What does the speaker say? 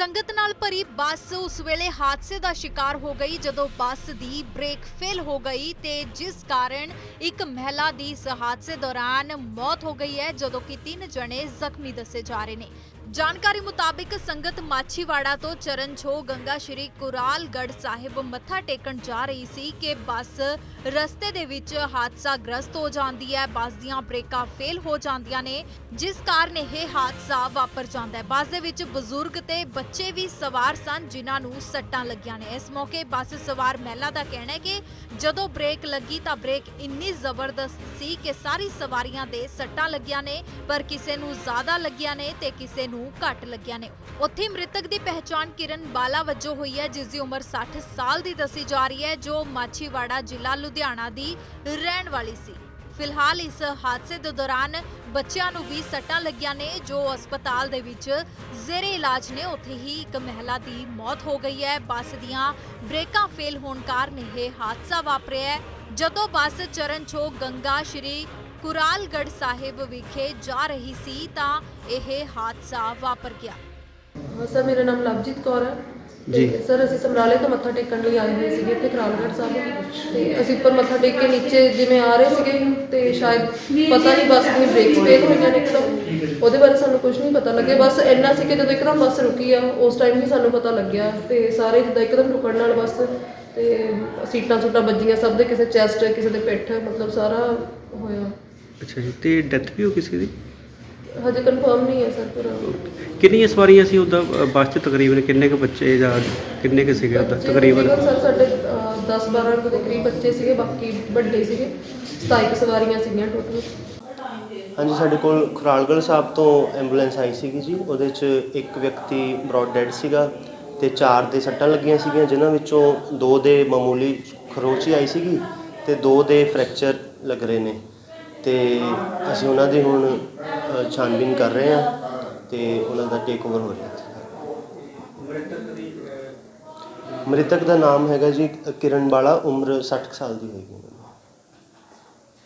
ਸੰਗਤ ਨਾਲ ਭਰੀ ਬੱਸ ਉਸ ਵੇਲੇ ਹਾਦਸੇ ਦਾ ਸ਼ਿਕਾਰ ਹੋ ਗਈ ਜਦੋਂ ਬੱਸ ਦੀ ਬ੍ਰੇਕ ਫੇਲ ਹੋ ਗਈ ਤੇ ਜਿਸ ਕਾਰਨ ਇੱਕ ਮਹਿਲਾ ਦੀ ਇਸ ਹਾਦਸੇ ਦੌਰਾਨ ਮੌਤ ਹੋ ਗਈ ਹੈ, ਜਦੋਂ ਕਿ ਤਿੰਨ ਜਣੇ ਜ਼ਖਮੀ ਦੱਸੇ ਜਾ ਰਹੇ ਨੇ। ਜਾਣਕਾਰੀ ਮੁਤਾਬਿਕ ਸੰਗਤ ਮਾਛੀਵਾੜਾ ਤੋਂ ਚਰਨਛੋ ਗੰਗਾ ਸ਼੍ਰੀ ਕੁਰਾਲਗੜ੍ਹ ਸਾਹਿਬ ਮੱਥਾ ਟੇਕਣ ਜਾ ਰਹੀ ਸੀ ਕਿ ਬੱਸ ਰਸਤੇ ਦੇ ਵਿੱਚ ਹਾਦਸਾ ਗ੍ਰਸਤ ਹੋ ਜਾਂਦੀ ਹੈ। ਬੱਸ ਦੀਆਂ ਬ੍ਰੇਕਾਂ ਫੇਲ ਹੋ ਜਾਂਦੀਆਂ ਨੇ, ਜਿਸ ਕਾਰਨ ਇਹ ਹਾਦਸਾ ਵਾਪਰ ਜਾਂਦਾ ਹੈ। ਬੱਸ ਦੇ ਵਿੱਚ ਬਜ਼ੁਰਗ ਤੇ ਬੱਚੇ ਵੀ ਸਵਾਰ ਸਨ, ਜਿਨ੍ਹਾਂ ਨੂੰ ਸੱਟਾਂ ਲੱਗੀਆਂ ਨੇ। ਇਸ ਮੌਕੇ ਬੱਸ ਸਵਾਰ ਮਹਿਲਾ ਦਾ ਕਹਿਣਾ ਹੈ ਕਿ ਜਦੋਂ ਬ੍ਰੇਕ ਲੱਗੀ ਤਾਂ ਬ੍ਰੇਕ ਇੰਨੀ ਜ਼ਬਰਦਸਤ ਸੀ ਕਿ ਸਾਰੀ ਸਵਾਰੀਆਂ ਦੇ ਸੱਟਾਂ ਲੱਗੀਆਂ ਨੇ, ਪਰ ਕਿਸੇ ਨੂੰ ਜ਼ਿਆਦਾ ਲੱਗੀਆਂ ਨੇ ਤੇ ਕਿਸੇ ਨੂੰ ਘੱਟ ਲੱਗੀਆਂ ਨੇ। ਉੱਥੇ ਮ੍ਰਿਤਕ ਦੀ ਪਹਿਚਾਣ ਕਿਰਨ ਬਾਲਾ ਵਜੋਂ ਹੋਈ ਹੈ ਜਿਸ ਦੀ ਉਮਰ 60 ਸਾਲ ਦੀ ਦੱਸੀ ਜਾ ਰਹੀ ਹੈ, ਜੋ ਮਾਛੀਵਾੜਾ ਜ਼ਿਲ੍ਹਾ ਲੁਧਿਆਣਾ ਦੀ ਰਹਿਣ ਵਾਲੀ ਸੀ। ਫਿਲਹਾਲ ਇਸ ਹਾਦਸੇ ਦੇ ਦੌਰਾਨ ਬੱਚਿਆਂ ਨੂੰ ਵੀ ਸੱਟਾਂ ਲੱਗੀਆਂ ਨੇ, ਜੋ ਹਸਪਤਾਲ ਦੇ ਵਿੱਚ ਜ਼ੇਰੇ ਇਲਾਜ ਨੇ। ਉੱਥੇ ਹੀ ਇੱਕ ਮਹਿਲਾ ਦੀ ਮੌਤ ਹੋ ਗਈ ਹੈ। ਬੱਸ ਦੀਆਂ ਬ੍ਰੇਕਾਂ ਫੇਲ ਹੋਣ ਕਾਰਨ ਇਹ ਹਾਦਸਾ ਵਾਪਰਿਆ ਹੈ। ਜਦੋਂ ਬੱਸ ਚਰਨ ਛੋ ਗੰਗਾ ਸ਼੍ਰੀ ਕੁਰਾਲਗੜ੍ਹ ਸਾਹਿਬ ਵਿਖੇ ਜਾ ਰਹੀ ਸੀ ਤਾਂ ਇਹ ਹਾਦਸਾ ਵਾਪਰ ਗਿਆ। ਹਾਂ ਸਰ ਮੇਰਾ ਨਾਮ ਲਵਜੀਤ ਕੌਰ ਹੈ। ਜੀ। ਤੇ ਸਰ ਅਸੀਂ ਸਮਰਾਲੇ ਤੋਂ ਮੱਥਾ ਟੇਕਣ ਲਈ ਆਏ ਹੋਏ ਸੀਗੇ ਇੱਥੇ ਕਰਾਲਗੜ੍ਹ ਸਾਹਿਬ। ਤੇ ਅਸੀਂ ਉੱਪਰ ਮੱਥਾ ਟੇਕ ਕੇ ਨੀਚੇ ਜਿਵੇਂ ਆ ਰਹੇ ਸੀਗੇ ਤੇ ਸ਼ਾਇਦ ਪਤਾ ਨਹੀਂ ਬੱਸ ਦੀ ਬ੍ਰੇਕਸ ਫੇਲ ਹੋਈਆਂ ਨੇ ਇੱਕਦਮ। ਉਹਦੇ ਬਾਰੇ ਸਾਨੂੰ ਕੁਝ ਨਹੀਂ ਪਤਾ ਲੱਗਿਆ। ਬਸ ਇੰਨਾ ਸੀ ਕਿ ਜਦੋਂ ਇੱਕਦਮ ਬੱਸ ਰੁਕੀ ਆ ਉਸ ਟਾਈਮ ਹੀ ਸਾਨੂੰ ਪਤਾ ਲੱਗਿਆ। ਤੇ ਸਾਰੇ ਜਿੱਦਾਂ ਇੱਕਦਮ ਰੁਕਣ ਨਾਲ ਬੱਸ ਤੇ ਸੀਟਾਂ ਸੂਟਾਂ ਵੱਜੀਆਂ ਸਭ ਦੇ ਕਿਸੇ ਚੈਸਟ ਕਿਸੇ ਦੇ ਪਿੱਠ ਮਤਲਬ ਸਾਰਾ ਹੋਇਆ। ਅੱਛਾ ਜੀ ਤੇ ਡੈਥ ਵੀ ਹੋ ਕਿਸੇ ਦੀ? ਹਜੇ ਕਨਫਰਮ ਨਹੀਂ ਹੈ ਸਰ ਪੂਰਾ। ਕਿੰਨੀਆਂ ਸਵਾਰੀਆਂ ਸੀ ਉਹਦਾ ਬੱਸ 'ਚ ਤਕਰੀਬਨ ਕਿੰਨੇ ਕੁ ਬੱਚੇ ਜਾਂ ਕਿੰਨੇ ਕੁ ਸੀਗੇ ਉਹਦਾ ਬੱਚੇ ਤਕਰੀਬਨ? ਸਰ ਸਾਡੇ 10 12 ਦੇ ਕਰੀਬ ਬੱਚੇ ਸੀਗੇ ਬਾਕੀ ਵੱਡੇ ਸੀਗੇ। 27 ਸਵਾਰੀਆਂ ਸੀਗੀਆਂ ਟੋਟਲ ਹਾਂਜੀ ਸਾਡੇ ਕੋਲ ਖੁਰਾਲਗੜ੍ਹ ਸਾਹਿਬ ਤੋਂ ਐਂਬੂਲੈਂਸ ਆਈ ਸੀਗੀ ਜੀ। ਉਹਦੇ 'ਚ ਇੱਕ ਵਿਅਕਤੀ ਬ੍ਰੌਡ ਡੈਡ ਸੀਗਾ ਤੇ ਚਾਰ ਦੇ ਸੱਟਾਂ ਲੱਗੀਆਂ ਸੀਗੀਆਂ ਜਿਨ੍ਹਾਂ ਵਿੱਚੋਂ ਦੋ ਦੇ ਮਾਮੂਲੀ ਖਰੋਚੀ ਆਈ ਸੀਗੀ ਤੇ ਦੋ ਦੇ ਫ੍ਰੈਕਚਰ ਲੱਗ ਰਹੇ ਨੇ। ਤੇ ਅਸੀਂ ਉਹਨਾਂ ਦੀ ਹੁਣ ਅ, ਛਾਨਬੀਨ ਕਰ ਰਹੇ ਹਾਂ ਤੇ ਉਹਨਾਂ ਦਾ ਟੇਕ ਓਵਰ ਹੋ ਰਿਹਾ ਮ੍ਰਿਤਕ ਦਾ ਨਾਮ ਹੈਗਾ ਜੀ ਕਿਰਨ ਬਾਲਾ ਉਮਰ 60 ਕੁ ਸਾਲ ਦੀ ਹੋਏਗੀ।